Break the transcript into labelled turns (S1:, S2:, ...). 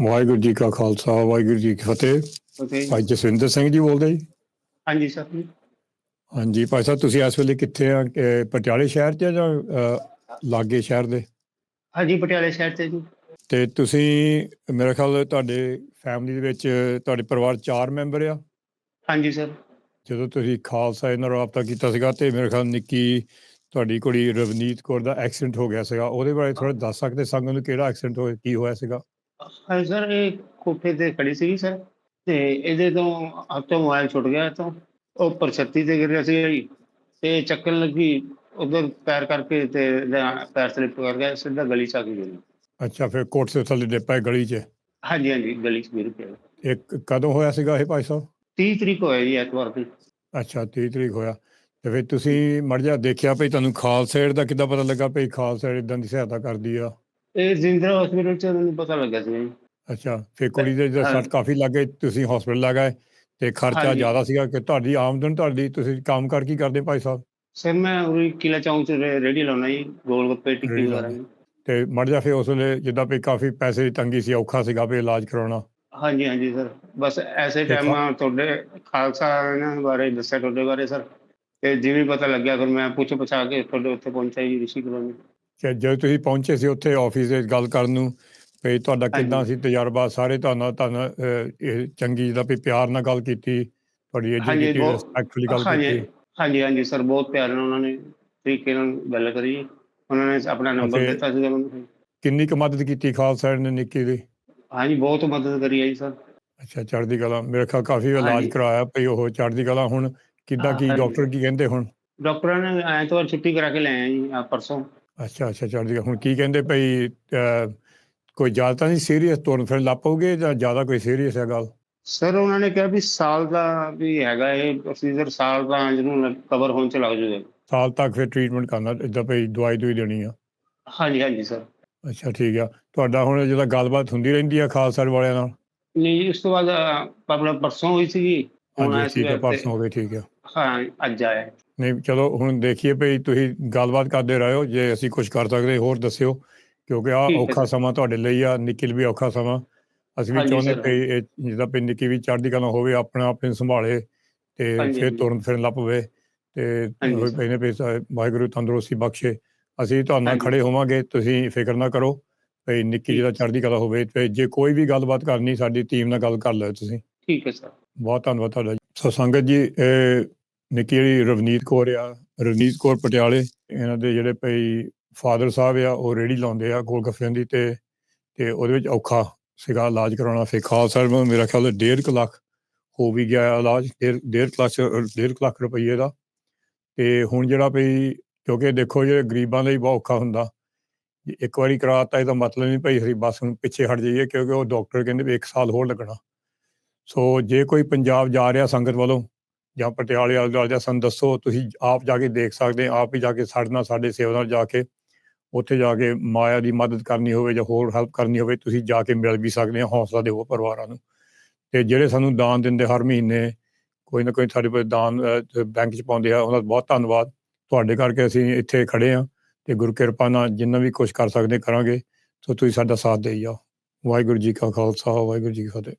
S1: ਵਾਹਿਗੁਰੂ ਜੀ ਕਾ ਖਾਲਸਾ ਵਾਹਿਗੁਰੂ ਜੀ ਕੀ ਫਤਿਹ। ਭਾਈ ਜਸਵਿੰਦਰ ਸਿੰਘ ਜੀ ਬੋਲਦੇ ਜੀ।
S2: ਹਾਂਜੀ ਸਰ
S1: ਹਾਂਜੀ ਭਾਈ ਸਾਹਿਬ ਤੁਸੀਂ ਇਸ ਵੇਲੇ ਕਿੱਥੇ ਆ? ਕਿ ਪਟਿਆਲੇ ਸ਼ਹਿਰ 'ਚ ਆ ਜਾਂ ਅ, ਲਾਗੇ ਸ਼ਹਿਰ ਦੇ?
S2: ਹਾਂਜੀ ਪਟਿਆਲੇ ਸ਼ਹਿਰ ਤੇ ਜੀ।
S1: ਤੇ ਤੁਸੀਂ ਮੇਰੇ ਖਿਆਲ ਤੁਹਾਡੇ ਫੈਮਿਲੀ ਦੇ ਵਿੱਚ ਤੁਹਾਡੇ ਪਰਿਵਾਰ ਚਾਰ ਮੈਂਬਰ ਆ?
S2: ਹਾਂਜੀ ਸਰ।
S1: ਜਦੋਂ ਤੁਸੀਂ ਖਾਲਸਾ ਇਹਨਾਂ ਨਾਲ ਰਾਬਤਾ ਕੀਤਾ ਸੀਗਾ ਤੇ ਮੇਰੇ ਖਿਆਲ ਨਿੱਕੀ ਤੁਹਾਡੀ ਕੁੜੀ ਰਵਨੀਤ ਕੌਰ ਦਾ ਐਕਸੀਡੈਂਟ ਹੋ ਗਿਆ ਸੀਗਾ। ਉਹਦੇ ਬਾਰੇ ਥੋੜਾ ਦੱਸ ਸਕਦੇ ਸੰਗਤ ਨੂੰ ਕਿਹੜਾ ਐਕਸੀਡੈਂਟ ਹੋਇਆ ਕੀ ਹੋਇਆ ਸੀਗਾ?
S2: ਹਾਂ ਸਰ ਇਹ ਕੋਠੇ ਤੇ ਖੜੀ ਸੀ ਸਰ ਤੇ ਇਹਦੇ ਤੋਂ ਹੱਥੋਂ ਮੋਬਾਈਲ ਛੁੱਟ ਗਿਆ ਤੋਂ ਉਹ ਪਰਛੱਤੀ ਤੇ ਗਿਰਿਆ ਸੀ ਜੀ ਤੇ ਚੱਕਣ ਲੱਗੀ ਉਧਰ ਪੈਰ ਕਰਕੇ ਤੇ ਇਹਦਾ ਪੈਰ ਸਲਿਪ ਕਰ ਗਿਆ ਸਿੱਧਾ ਗਲੀ ਚ ਆ ਕੇ ਗਿਰੀ।
S1: ਅੱਛਾ ਫਿਰ ਕੋਟ ਸੇ ਥੱਲੇ ਡਿੱਪਾ ਗਲੀ 'ਚ?
S2: ਹਾਂਜੀ ਹਾਂਜੀ ਗਲੀ ਚ ਗਿਰ ਪਿਆ।
S1: ਇੱਕ ਕਦੋਂ ਹੋਇਆ ਸੀਗਾ ਇਹ ਭਾਈ ਸਾਹਿਬ?
S2: 30 ਤਰੀਕ ਹੋਇਆ ਜੀ ਐਤਵਾਰ ਦੀ।
S1: ਅੱਛਾ 30 ਤਰੀਕ ਹੋਇਆ। ਤੇ ਫਿਰ ਤੁਸੀਂ ਮੜ ਜਾ ਦੇਖਿਆ ਭਈ ਤੁਹਾਨੂੰ ਖਾਲਸਾ ਏਡ ਦਾ ਕਿੱਦਾਂ ਪਤਾ ਲੱਗਾ ਭਈ ਖਾਲਸਾ ਏਡ ਇਦਾਂ ਦੀ ਸਹਾਇਤਾ ਕਰਦੀ ਆ?
S2: ਇਹ ਜ਼ਿੰਦਰਾ ਹਸਪੀਟਲ ਚ ਮੈਨੂੰ ਪਤਾ ਲੱਗਾ ਸੀ ਜੀ
S1: ਅੱਛਾ ਫਿਰ ਕੁੜੀ ਦੇ
S2: ਹਾਂ।
S1: ਸੱਟ ਕਾਫੀ ਲੱਗੇ ਤੁਸੀਂ ਹਸਪੀਟਲ ਲਾ ਗਏ ਤੇ ਖਰਚਾ
S2: ਹਾਂਜੀ।
S1: ਜ਼ਿਆਦਾ ਸੀਗਾ ਕਿ ਤੁਹਾਡੀ ਆਮਦਨ ਤੁਹਾਡੀ ਤੁਸੀਂ ਕੰਮ ਕਰ ਕੀ ਕਰਦੇ ਭਾਈ ਸਾਹਿਬ
S2: ਸਰ ਮੈਂ ਉਰੀ ਕਿਲਾ ਚੌਂਕ ਚ ਰੇ- ਰੇਹੜੀ ਲਾਉਣਾ ਜੀ ਗੋਲ ਗੱਪੇ ਟਿੱਕੀ
S1: ਰੇਹੜੀ
S2: ਵਗੈਰਾ
S1: ਲਾਉਂਦੇ।
S2: ਜੀ।
S1: ਤੇ ਮੜ ਜਾ ਫਿਰ ਉਸ ਵੇਲੇ ਜਿੱਦਾਂ ਭਈ ਕਾਫੀ ਪੈਸੇ ਦੀ ਤੰਗੀ ਸੀ ਔਖਾ ਸੀਗਾ ਵੀ ਇਲਾਜ ਕਰਾਉਣਾ
S2: ਹਾਂਜੀ ਹਾਂਜੀ ਸਰ ਬਸ ਐਸੇ
S1: ਤੇ
S2: ਟਾਈਮ
S1: ਖਾ-
S2: ਤੁਹਾਡੇ ਖਾਲਸਾ ਇਹਨਾਂ ਬਾਰੇ ਦੱਸਿਆ ਤੁਹਾਡੇ ਬਾਰੇ ਸਰ ਤੇ ਜਿਵੇਂ ਪਤਾ ਲੱਗਿਆ ਫਿਰ ਮੈਂ ਪੁੱਛ ਪਛਾ ਕੇ ਤੁਹਾਡੇ ਉੱਥੇ ਪਹੁੰਚਿਆ ਜੀ ਰਿਸ਼ੀ ਕਲੋਨੀ
S1: ਕਿ ਜਦੋਂ ਤੁਸੀਂ ਪਹੁੰਚੇ ਸੀ ਉੱਥੇ ਆਫਿਸ ਦੇ ਗੱਲ ਕਰਨ ਨੂੰ ਭਈ ਤੁਹਾਡਾ ਕਿੱਦਾਂ ਸੀ ਤਜਰਬਾ? ਸਾਰੇ ਤੁਹਾਨੂੰ ਤੁਹਾਨੂੰ ਇਹ ਚੰਗੀ ਜਿਹਦਾ ਵੀ ਪਿਆਰ ਨਾਲ ਗੱਲ ਕੀਤੀ ਤੁਹਾਡੀ
S2: ਬਹੁਤ-
S1: ਰਿਸਪੈਕਟਫੁਲੀ ਗੱਲ ਕੀਤੀ।
S2: ਹਾਂਜੀ ਹਾਂਜੀ ਸਰ ਬਹੁਤ ਪਿਆਰ ਨਾਲ ਉਹਨਾਂ ਨੇ ਤਰੀਕੇ ਨਾਲ ਗੱਲ ਕਰੀ। ਉਹਨਾਂ ਨੇ ਆਪਣਾ ਨੰਬਰ ਦਿੱਤਾ ਸੀ ਮੈਨੂੰ।
S1: ਕਿੰਨੀ ਕੁ ਮਦਦ ਕੀਤੀ ਖਾਲਸਾ ਨੇ ਨਿੱਕੀ ਦੀ?
S2: ਹਾਂਜੀ ਬਹੁਤ ਮਦਦ ਕਰੀ ਹੈ ਜੀ ਸਰ।
S1: ਅੱਛਾ ਚੜ੍ਹਦੀ ਕਲਾ। ਮੇਰੇ ਖਿਆਲ ਕਾਫੀ ਇਲਾਜ। ਕਰਾਇਆ ਭਈ ਉਹ ਚੜ੍ਹਦੀ ਕਲਾ ਹੁਣ। ਕਿੱਦਾਂ ਕੀ। ਡਾਕਟਰ ਕੀ ਕਹਿੰਦੇ ਹੁਣ?
S2: ਡਾਕਟਰਾਂ ਨੇ ਐਤਵਾਰ ਛੁੱਟੀ ਕਰਾ ਕੇ ਲੈ ਆਏ ਜੀ ਆ ਪਰਸੋਂ।
S1: ਅੱਛਾ ਅੱਛਾ ਚੜ੍ਹਦੀ ਕਲਾ ਹੁਣ ਕੀ ਕਹਿੰਦੇ ਭਈ ਕੋਈ ਜ਼ਿਆਦਾ ਤਾਂ ਨਹੀਂ ਸੀਰੀਅਸ ਤੁਰਨ ਫਿਰਨ ਲੱਗ ਪਊਗੇ ਜਾਂ ਜ਼ਿਆਦਾ ਕੋਈ ਸੀਰੀਅਸ ਹੈ ਗੱਲ?
S2: ਸਰ ਉਹਨਾਂ ਨੇ ਕਿਹਾ ਵੀ ਸਾਲ ਦਾ ਵੀ ਹੈਗਾ ਇਹ ਪ੍ਰੋਸੀਜਰ ਸਾਲ ਦਾ ਜਿਹਨੂੰ ਕਵਰ ਹੋਣ ਚ ਲੱਗ ਜੂਗਾ
S1: ਸਾਲ ਤੱਕ ਫਿਰ ਟ੍ਰੀਟਮੈਂਟ ਕਰਨਾ ਇਦਾਂ ਭਈ ਦਵਾਈ ਦੂਈ ਦੇਣੀ ਆ?
S2: ਹਾਂਜੀ ਹਾਂਜੀ ਸਰ
S1: ਅੱਛਾ ਠੀਕ ਆ। ਤੁਹਾਡਾ ਹੁਣ ਜਿਹਦਾ ਗੱਲਬਾਤ ਹੁੰਦੀ ਰਹਿੰਦੀ ਆ ਖਾਲਸਾ ਵਾਲਿਆਂ ਨਾਲ?
S2: ਨਹੀਂ ਇਸ ਤੋਂ ਬਾਅਦ ਆਪਣਾ ਪਰਸੋਂ ਹੋਈ ਸੀਗੀ। ਹੁਣ
S1: ਠੀਕ
S2: ਤੇ-
S1: ਪਰਸੋਂ ਹੋ ਠੀਕ ਆ।
S2: ਹਾਂ ਅੱਜ ਆਇਆ ਹੈ।
S1: ਨਹੀਂ ਚਲੋ ਹੁਣ ਦੇਖੀਏ ਭਈ ਤੁਸੀਂ ਗੱਲਬਾਤ ਕਰਦੇ ਰਹੋ ਜੇ ਅਸੀਂ ਕੁਝ ਕਰ ਸਕਦੇ ਹੋਰ ਦੱਸਿਓ ਕਿਉਂਕਿ ਆ
S2: ਹੈ
S1: ਔਖਾ। ਸਮਾਂ ਤੁਹਾਡੇ ਲਈ ਆ ਨਿੱਕੀ ਲਈ ਵੀ ਔਖਾ ਸਮਾਂ ਅਸੀਂ ਵੀ ਚਾਹੁੰਦੇ ਇਹ ਜਿਹਦਾ ਭਈ ਨਿੱਕੀ ਵੀ ਚੜ੍ਹਦੀ ਕਲਾ ਹੋਵੇ ਆਪਣਾ ਆਪ ਨੂੰ ਸੰਭਾਲੇ ਤੇ ਫਿਰ। ਤੁਰਨ ਫਿਰਨ ਲੱਗ ਪਵੇ ਤੇ
S2: ਹਾਂਜੀ
S1: ਹੋਏ
S2: ਸਰ।
S1: ਪਏ ਨੇ ਵੀ ਸਾ- ਵਾਹਿਗੁਰੂ ਤੰਦਰੁਸਤੀ ਬਖਸ਼ੇ ਅਸੀਂ ਤੁਹਾਡੇ ਨਾਲ
S2: ਹਾਂਜੀ।
S1: ਖੜੇ ਹੋਵਾਂਗੇ ਤੁਸੀਂ ਫਿਕਰ ਨਾ ਕਰੋ ਭਈ ਨਿੱਕੀ ਜਿਹਦਾ
S2: ਹੈ।
S1: ਚੜ੍ਹਦੀ ਕਲਾ ਹੋਵੇ ਤੇ ਜੇ ਕੋਈ ਵੀ ਗੱਲਬਾਤ ਕਰਨੀ ਸਾਡੀ ਟੀਮ ਨਾਲ ਗੱਲ ਕਰ ਲਿਓ ਤੁਸੀਂ
S2: ਠੀਕ ਹੈ ਸਰ
S1: ਬਹੁਤ ਧੰਨਵਾਦ ਤੁਹਾਡਾ ਜੀ। ਸੋ ਸੰਗਤ ਜੀ ਇਹ ਨਿੱਕੀ ਜਿਹੜੀ ਰਵਨੀਤ ਕੌਰ ਆ, ਰਵਨੀਤ ਕੌਰ ਪਟਿਆਲੇ, ਇਹਨਾਂ ਦੇ ਜਿਹੜੇ ਭਈ ਫਾਦਰ ਸਾਹਿਬ ਆ, ਉਹ ਰੇੜੀ ਲਾਉਂਦੇ ਆ ਗੋਲਗੱਫਿਆਂ ਦੀ ਤੇ ਤੇ ਉਹਦੇ ਵਿੱਚ ਔਖਾ ਸੀਗਾ ਇਲਾਜ ਕਰਾਉਣਾ। ਫਿਰ ਖਾਲਸਾ ਸਾਹਿਬ, ਮੇਰਾ ਖਿਆਲ ਹੈ ਡੇਢ ਕੁ ਲੱਖ ਹੋ ਵੀ ਗਿਆ ਇਲਾਜ, ਡੇਢ ਡੇਢ ਕੁ ਲੱਖ, ਡੇਢ ਕੁ ਲੱਖ ਰੁਪਈਏ ਦਾ। ਤੇ ਹੁਣ ਜਿਹੜਾ ਭਈ, ਕਿਉਂਕਿ ਦੇਖੋ ਜਿਹੜੇ ਗਰੀਬਾਂ ਲਈ ਬਹੁਤ ਔਖਾ ਹੁੰਦਾ ਇੱਕ ਵਾਰੀ ਕਰਾਤਾ ਇਹਦਾ ਮਤਲਬ ਨਹੀਂ ਭਈ ਅਸੀਂ ਬਸ ਹੁਣ ਪਿੱਛੇ ਹਟ ਜਾਈਏ, ਕਿਉਂਕਿ ਉਹ ਡਾਕਟਰ ਕਹਿੰਦੇ ਵੀ 1 ਸਾਲ ਹੋਰ ਲੱਗਣਾ। ਸੋ ਜੇ ਕੋਈ ਪੰਜਾਬ ਜਾ ਰਿਹਾ ਸੰਗਤ ਵੱਲੋਂ ਜਾਂ ਪਟਿਆਲੇ ਵਾਲੇ ਦੁਆਲੇ ਜਾਂ ਸਾਨੂੰ ਦੱਸੋ, ਤੁਸੀਂ ਆਪ ਜਾ ਕੇ ਦੇਖ ਸਕਦੇ ਆਪ ਹੀ ਜਾ ਕੇ ਸਾਡੇ ਨਾਲ, ਸਾਡੇ ਸੇਵਾ ਨਾਲ ਜਾ ਕੇ ਉੱਥੇ ਜਾ ਕੇ ਮਾਇਆ ਦੀ ਮਦਦ ਕਰਨੀ ਹੋਵੇ ਜਾਂ ਹੋਰ ਹੈਲਪ ਕਰਨੀ ਹੋਵੇ, ਤੁਸੀਂ ਜਾ ਕੇ ਮਿਲ ਵੀ ਸਕਦੇ ਆ ਹੌਸਲਾ ਦਿਓ ਪਰਿਵਾਰਾਂ ਨੂੰ। ਤੇ ਜਿਹੜੇ ਸਾਨੂੰ ਦਾਨ ਦਿੰਦੇ ਹਰ ਮਹੀਨੇ, ਕੋਈ ਨਾ ਕੋਈ ਸਾਡੇ ਕੋਲ ਦਾਨ ਬੈਂਕ 'ਚ ਪਾਉਂਦੇ ਆ, ਉਹਨਾਂ ਦਾ ਬਹੁਤ ਧੰਨਵਾਦ। ਤੁਹਾਡੇ ਕਰਕੇ ਅਸੀਂ ਇੱਥੇ ਖੜੇ ਆ ਤੇ ਗੁਰੂ ਕਿਰਪਾ ਨਾਲ ਜਿੰਨਾ ਵੀ ਕੁਝ ਕਰ ਸਕਦੇ ਕਰਾਂਗੇ, ਸੋ ਤੁਸੀਂ ਸਾਡਾ ਸਾਥ ਦੇਈ ਜਾਓ। ਵਾਹਿਗੁਰੂ ਜੀ ਕਾ ਖਾਲਸਾ, ਵਾਹਿਗੁਰੂ ਜੀ ਕੀ ਫਤਿਹ।